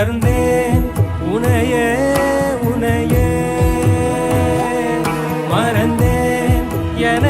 மலர்ந்தேன் உனையே உனையே மறந்தேன் என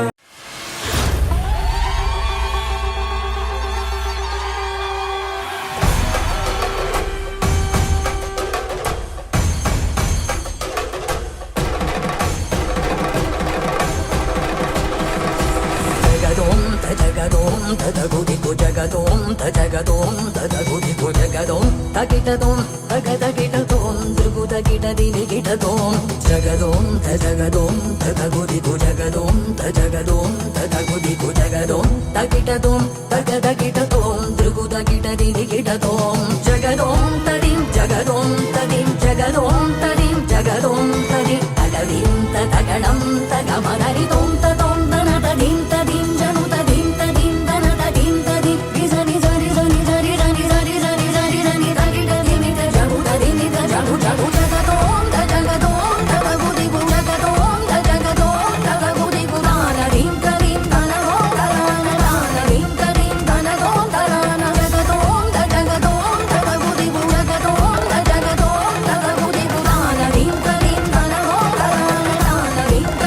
తగుదికు జగదోం తగదోం తగుదికు జగదోం తగిటదోం తగదగిటదోం దృగుదగిట దినిగిటదోం జగదోం తగదోం తగుదికు జగదోం తగదోం తగుదికు జగదోం తగిటదోం తగదగిటదోం దృగుదగిట దినిగిటదోం జగదోం తడిం జగదోం తడిం జగదోం తడిం జగదోం తడి తగదిం తగణం తగమదరితో